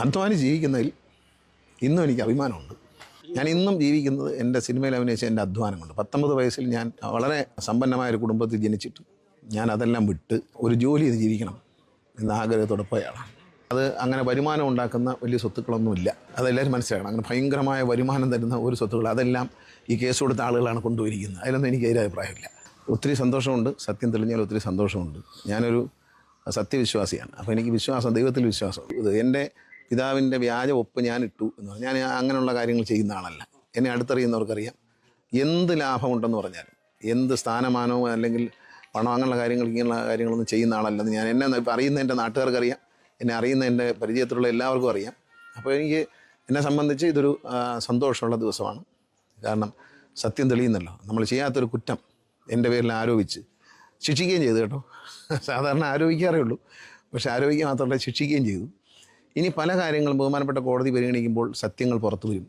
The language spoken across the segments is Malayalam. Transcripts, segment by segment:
അധ്വാനി ജീവിക്കുന്നതിൽ ഇന്നും എനിക്ക് അഭിമാനമുണ്ട്. ഞാൻ ഇന്നും ജീവിക്കുന്നത് എന്റെ സിനിമയിൽ അഭിനയിച്ച എന്റെ അധ്വാനം കൊണ്ട് പത്തൊമ്പത് വയസ്സിൽ ഞാൻ വളരെ സമ്പന്നമായ ഒരു കുടുംബത്തിൽ ജനിച്ചിട്ട് ഞാൻ അതെല്ലാം വിട്ട് ഒരു ജോലി ചെയ്ത് ജീവിക്കണം എന്ന ആഗ്രഹത്തോടെ പോയാണ് അത് അങ്ങനെ വരുമാനം ഉണ്ടാക്കുന്ന വലിയ സ്വത്തുക്കളൊന്നുമില്ല. അതെല്ലാവരും മനസ്സിലാക്കണം. അങ്ങനെ ഭയങ്കരമായ വരുമാനം തരുന്ന ഒരു സ്വത്തുക്കൾ അതെല്ലാം ഈ കേസ് കൊടുത്ത ആളുകളാണ് കൊണ്ടുപോയിരിക്കുന്നത്. അതിലൊന്നും എനിക്ക് എതിരഭിപ്രായമില്ല ഒത്തിരി സന്തോഷമുണ്ട്. സത്യം തെളിഞ്ഞാൽ ഒത്തിരി സന്തോഷമുണ്ട്. ഞാനൊരു സത്യവിശ്വാസിയാണ്. അപ്പോൾ എനിക്ക് വിശ്വാസം ദൈവത്തിൽ വിശ്വാസം. ഇത് എന്റെ പിതാവിന്റെ വ്യാജ ഒപ്പ് ഞാൻ ഇട്ടു എന്ന് പറഞ്ഞാൽ ഞാൻ അങ്ങനെയുള്ള കാര്യങ്ങൾ ചെയ്യുന്ന ആളല്ല. എന്നെ അടുത്തറിയുന്നവർക്കറിയാം. എന്ത് ലാഭമുണ്ടെന്ന് പറഞ്ഞാലും എന്ത് സ്ഥാനമാനമോ അല്ലെങ്കിൽ പണം അങ്ങനെയുള്ള കാര്യങ്ങൾ ഇങ്ങനെയുള്ള കാര്യങ്ങളൊന്നും ചെയ്യുന്ന ആളല്ലെന്ന് ഞാൻ എന്നെ അറിയുന്ന എന്റെ നാട്ടുകാർക്കറിയാം. എന്നെ അറിയുന്ന എന്റെ പരിചയത്തിലുള്ള എല്ലാവർക്കും അറിയാം. അപ്പോൾ എനിക്ക് എന്നെ സംബന്ധിച്ച് ഇതൊരു സന്തോഷമുള്ള ദിവസമാണ്. കാരണം സത്യം തെളിയുന്നല്ലോ. നമ്മൾ ചെയ്യാത്തൊരു കുറ്റം എന്റെ പേരിൽ ആരോപിച്ച് ശിക്ഷിക്കുകയും ചെയ്തു കേട്ടോ. സാധാരണ ആരോപിക്കാറേ ഉള്ളൂ. പക്ഷേ ആരോപിക്കുക മാത്രമല്ല ശിക്ഷിക്കുകയും ചെയ്തു. ഇനി പല കാര്യങ്ങളും ബഹുമാനപ്പെട്ട കോടതി പരിഗണിക്കുമ്പോൾ സത്യങ്ങൾ പുറത്തു വരും.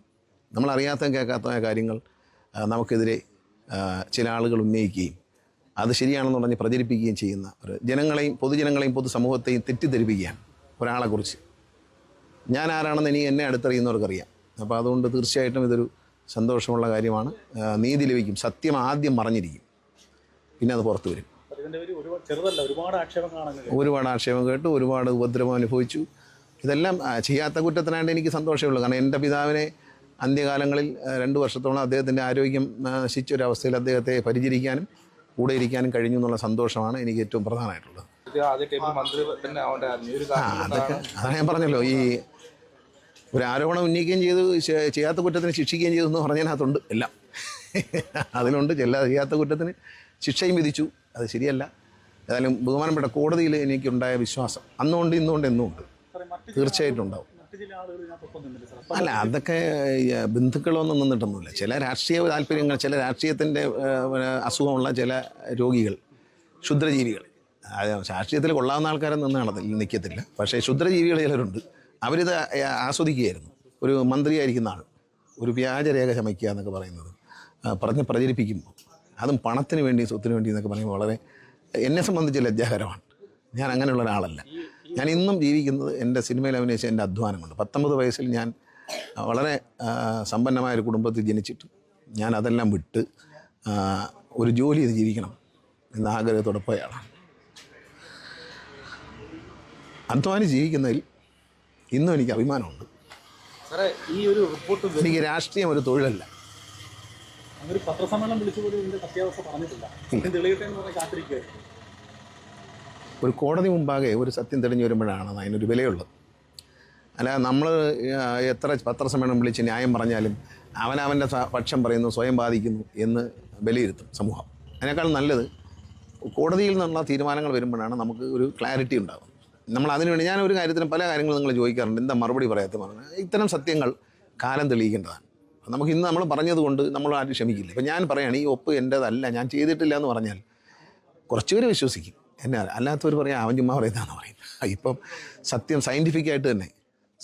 നമ്മളറിയാത്ത കേൾക്കാത്ത കാര്യങ്ങൾ നമുക്കെതിരെ ചില ആളുകൾ ഉന്നയിക്കുകയും അത് ശരിയാണെന്ന് പറഞ്ഞ് പ്രചരിപ്പിക്കുകയും ചെയ്യുന്ന ഒരു ജനങ്ങളെയും പൊതുജനങ്ങളെയും പൊതുസമൂഹത്തെയും തെറ്റിദ്ധരിപ്പിക്കുകയാണ് ഒരാളെക്കുറിച്ച് ഞാൻ ആരാണെന്ന് ഇനി എന്നെ അടുത്തറിയുന്നവർക്കറിയാം. അപ്പോൾ അതുകൊണ്ട് തീർച്ചയായിട്ടും ഇതൊരു സന്തോഷമുള്ള കാര്യമാണ്. നീതി ലഭിക്കും. സത്യം ആദ്യം മറഞ്ഞിരിക്കും. പിന്നെ അത് പുറത്തു വരും. ഒരുപാട് ആക്ഷേപം കേട്ടു ഒരുപാട് ഉപദ്രവം അനുഭവിച്ചു. ഇതെല്ലാം ചെയ്യാത്ത കുറ്റത്തിനായിട്ട് എനിക്ക് സന്തോഷമുള്ളൂ കാരണം എന്റെ പിതാവിനെ അന്ത്യകാലങ്ങളിൽ രണ്ട് വർഷത്തോളം അദ്ദേഹത്തിന്റെ ആരോഗ്യം നശിച്ചൊരവസ്ഥയിൽ അദ്ദേഹത്തെ പരിചരിക്കാനും കൂടെ ഇരിക്കാനും കഴിഞ്ഞു എന്നുള്ള സന്തോഷമാണ് എനിക്ക് ഏറ്റവും പ്രധാനമായിട്ടുള്ളത്. അതൊക്കെ അതാണ് ഞാൻ പറഞ്ഞല്ലോ. ഈ ഒരു ആരോപണം ഉന്നയിക്കുകയും ചെയ്തു ചെയ്യാത്ത കുറ്റത്തിന് ശിക്ഷിക്കുകയും ചെയ്തു എന്ന് പറഞ്ഞതിനകത്തുണ്ട് എല്ലാം. അതിലുണ്ട്. ചില ചെയ്യാത്ത കുറ്റത്തിന് ശിക്ഷയും വിധിച്ചു. അത് ശരിയല്ല. ഏതായാലും ബഹുമാനപ്പെട്ട കോടതിയിൽ എനിക്കുണ്ടായ വിശ്വാസം. അന്നുകൊണ്ട് ഇന്നുകൊണ്ട് എന്നും ഉണ്ട് മറ്റ് തീർച്ചയായിട്ടും ഉണ്ടാവും അല്ല അതൊക്കെ ബന്ധുക്കളൊന്നും നിന്നിട്ടൊന്നുമില്ല. ചില രാഷ്ട്രീയ താല്പര്യങ്ങൾ ചില രാഷ്ട്രീയത്തിന്റെ അസുഖമുള്ള ചില രോഗികൾ ക്ഷുദ്രജീവികൾ. രാഷ്ട്രീയത്തിൽ കൊള്ളാവുന്ന ആൾക്കാരെ നിന്ന് നടന്നില്ല നിൽക്കത്തില്ല പക്ഷേ ക്ഷുദ്രജീവികൾ ചിലരുണ്ട്. അവരിത് ആസ്വദിക്കുകയായിരുന്നു. ഒരു മന്ത്രിയായിരിക്കുന്ന ആൾ ഒരു വ്യാജരേഖ ചമയ്ക്കുക എന്നൊക്കെ പറയുന്നത് പറഞ്ഞ് പ്രചരിപ്പിക്കുമ്പോൾ. അതും പണത്തിന് വേണ്ടി സ്വത്തിന് വേണ്ടി എന്നൊക്കെ പറയുമ്പോൾ വളരെ എന്നെ സംബന്ധിച്ച് ലജ്ജാകരമാണ്. ഞാൻ അങ്ങനെയുള്ള ഒരാളല്ല. ഞാൻ ഇന്നും ജീവിക്കുന്നത് എന്റെ സിനിമയിൽ അഭിനയിച്ച എന്റെ അധ്വാനം കൊണ്ട് പത്തൊമ്പത് വയസ്സിൽ ഞാൻ വളരെ സമ്പന്നമായ ഒരു കുടുംബത്തിൽ ജനിച്ചിട്ട് ഞാൻ അതെല്ലാം വിട്ട് ഒരു ജോലി ചെയ്ത് ജീവിക്കണം എന്ന ആഗ്രഹത്തോടെ പോയാണ് അധ്വാനി ജീവിക്കുന്നതിൽ ഇന്നും എനിക്ക് അഭിമാനമുണ്ട്. ഈ ഒരു റിപ്പോർട്ട് എനിക്ക് രാഷ്ട്രീയം ഒരു തൊഴിലല്ല. പത്രസമ്മേളനം വിളിച്ചു പോലും ഇതിന്റെ സത്യാവസ്ഥ പറഞ്ഞിട്ടില്ല. കാത്തിരിക്കുകയായിരുന്നു ഒരു കോടതി മുമ്പാകെ ഒരു സത്യം തെളിഞ്ഞു വരുമ്പോഴാണ് അതിനൊരു വിലയുള്ളത്. അല്ല നമ്മൾ എത്ര പത്രസമ്മേളനം വിളിച്ച് ന്യായം പറഞ്ഞാലും അവനവന്റെ പക്ഷം പറയുന്നു സ്വയം ബാധിക്കുന്നു എന്ന് വിലയിരുത്തും സമൂഹം. അതിനേക്കാൾ നല്ലത് കോടതിയിൽ നിന്നുള്ള തീരുമാനങ്ങൾ വരുമ്പോഴാണ് നമുക്ക് ഒരു ക്ലാരിറ്റി ഉണ്ടാകും നമ്മൾ അതിനുവേണ്ടി ഞാൻ ഒരു കാര്യത്തിനും പല കാര്യങ്ങളും നിങ്ങൾ ചോദിക്കാറുണ്ട്. എന്താ മറുപടി പറയാത്ത പറഞ്ഞു ഇത്തരം സത്യങ്ങൾ കാലം തെളിയിക്കേണ്ടതാണ്. നമുക്ക് ഇന്ന് നമ്മൾ പറഞ്ഞതുകൊണ്ട് നമ്മൾ ആരും ക്ഷമിക്കില്ല. ഇപ്പം ഞാൻ പറയുകയാണ് ഈ ഒപ്പ് എന്റേതല്ല ഞാൻ ചെയ്തിട്ടില്ല എന്ന് പറഞ്ഞാൽ കുറച്ചുപേർ വിശ്വസിക്കും. എന്നെ അല്ലാത്തവർ പറയാം അവൻ ചുമ്മാ പറയുന്നതാണെന്ന് പറയും. ഇപ്പം സത്യം സയന്റിഫിക് ആയിട്ട് തന്നെ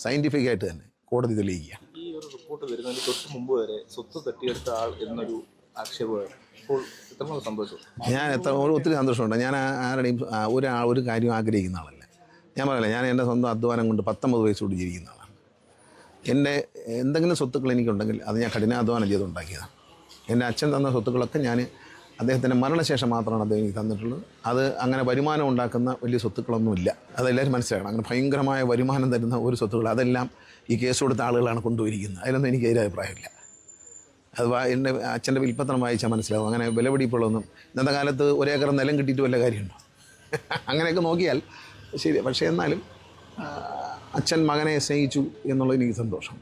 സയന്റിഫിക് ആയിട്ട് തന്നെ കോടതി തെളിയിക്കുക. ഈ ഒരു റിപ്പോർട്ട് വരുന്നതിന് തൊട്ട് മുമ്പ് വരെ സ്വത്ത് തട്ടിയെടുത്ത ആൾ എന്നൊരു ആക്ഷേപം ഇപ്പോൾ സന്തോഷം? ഞാൻ എത്ര ഒത്തിരി സന്തോഷമുണ്ട്. ഞാൻ ആരുടെയും ഒരാൾ ഒരു കാര്യം ആഗ്രഹിക്കുന്ന ആളല്ല. ഞാൻ പറയില്ല ഞാൻ എന്റെ സ്വന്തം അധ്വാനം കൊണ്ട് പത്തൊമ്പത് വയസ്സോട് ജീവിക്കുന്ന ആളാണ്. എന്റെ എന്തെങ്കിലും സ്വത്തുക്കൾ എനിക്കുണ്ടെങ്കിൽ അത് ഞാൻ കഠിനാധ്വാനം ചെയ്ത് ഉണ്ടാക്കിയതാണ് എന്റെ അച്ഛൻ തന്ന സ്വത്തുക്കളൊക്കെ ഞാൻ അദ്ദേഹത്തിന്റെ മരണശേഷം മാത്രമാണ് അദ്ദേഹം എനിക്ക് തന്നിട്ടുള്ളത്. അത് അങ്ങനെ വരുമാനം ഉണ്ടാക്കുന്ന വലിയ സ്വത്തുക്കളൊന്നുമില്ല. അതെല്ലാവരും മനസ്സിലാക്കണം. അങ്ങനെ ഭയങ്കരമായ വരുമാനം തരുന്ന ഒരു സ്വത്തുക്കൾ അതെല്ലാം ഈ കേസ് കൊടുത്ത ആളുകളാണ് കൊണ്ടുപോയിരിക്കുന്നത് അതിലൊന്നും എനിക്ക് എതിരഭിപ്രായമില്ല അത് വാ- എന്റെ അച്ഛന്റെ വിൽപ്പത്രം വായിച്ചാൽ മനസ്സിലാവും. അങ്ങനെ വിലപിടിപ്പുള്ളതൊന്നും ഇന്നത്തെ കാലത്ത് ഒരേക്കർ നിലം കിട്ടിയിട്ട് വല്ല കാര്യമുണ്ടോ? അങ്ങനെയൊക്കെ നോക്കിയാൽ ശരി പക്ഷേ എന്നാലും അച്ഛൻ മകനെ സ്നേഹിച്ചു എന്നുള്ളത് എനിക്ക് സന്തോഷം.